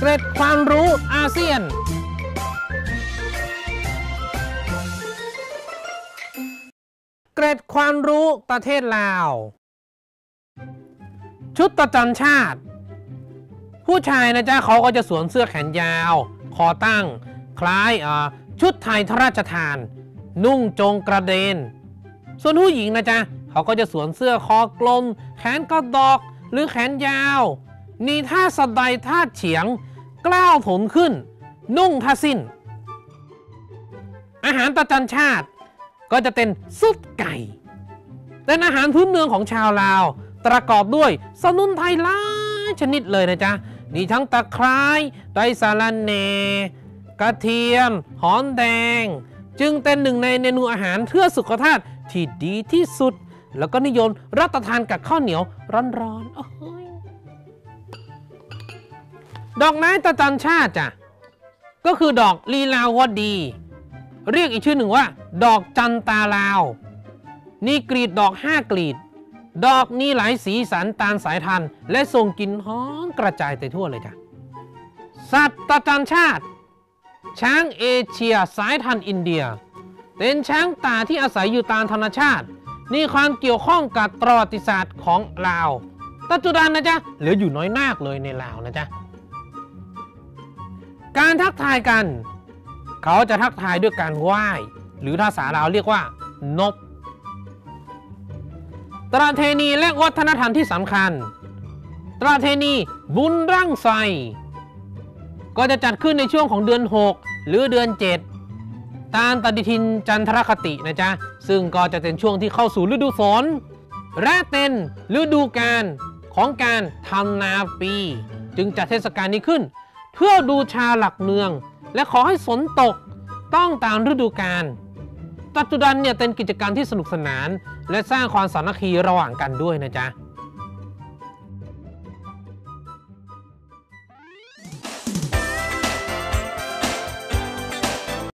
เกร็ดความรู้อาเซียน เกร็ดความรู้ประเทศลาว ชุดประจำชาติ ผู้ชายนะจ๊ะเขาก็จะสวมเสื้อแขนยาว คอตั้ง คล้ายชุดไทยทราชทาน นุ่งจงกระเดน ส่วนผู้หญิงนะจ๊ะเขาก็จะสวมเสื้อคอกลม แขนกระดอกหรือแขนยาว มีท่าสะใดท่าเฉียง กล้าวผมขึ้น นุ่งท่าสิ้น อาหารประจำชาติก็จะเป็นซุปไก่ เป็นอาหารพื้นเมืองของชาวลาว ประกอบด้วยสมุนไพรหลายชนิดเลยนะจ๊ะมีทั้งตะไคร้ไดสาลันเน กระเทียม หอมแดง จึงเป็นหนึ่งในเมนูอาหารเพื่อสุขภาพที่ดีที่สุด แล้วก็นิยมรับประทานกับข้าวเหนียวร้อนๆโอ้ ดอกไม้ประจำชาติจ้ะก็คือดอกลีลาวดี เรียกอีกชื่อหนึ่งว่า ดอกจันตาลาว นี่กรีดดอกห้ากลีด ดอกนี้หลายสีสันตามสายพัน และส่งกลิ่นหอมกระจายไปทั่วเลยจ้ะสัตว์ประจำชาติ ช้างเอเชียสายพันอินเดีย เป็นช้างป่าที่อาศัยอยู่ตามธรรมชาติมีความเกี่ยวข้องกับประวัติศาสตร์ของลาว ปัจจุบันนะจ๊ะเหลืออยู่น้อยมากเลยในลาวนะจ๊ะ การทักทายกัน เขาจะทักทายด้วยการไหว้ หรือภาษาลาวเรียกว่านบประเพณีและวัฒนธรรมที่สำคัญ ประเพณีบุญร่างไฟก็จะจัดขึ้นในช่วงของเดือน 6 หรือเดือน 7 ตามปฏิทินจันทรคตินะจ๊ะ ซึ่งก็จะเป็นช่วงที่เข้าสู่ฤดูฝน และเป็นฤดูกาลของการทำนาปี จึงจัดเทศกาลนี้ขึ้น เพื่อดูชาหลักเมือง และขอให้ฝนตกต้องตามฤดูกาลปัจจุบันเนี่ยเป็นกิจกรรมที่สนุกสนาน และสร้างความสามัคคีระหว่างกันด้วยนะจ๊ะ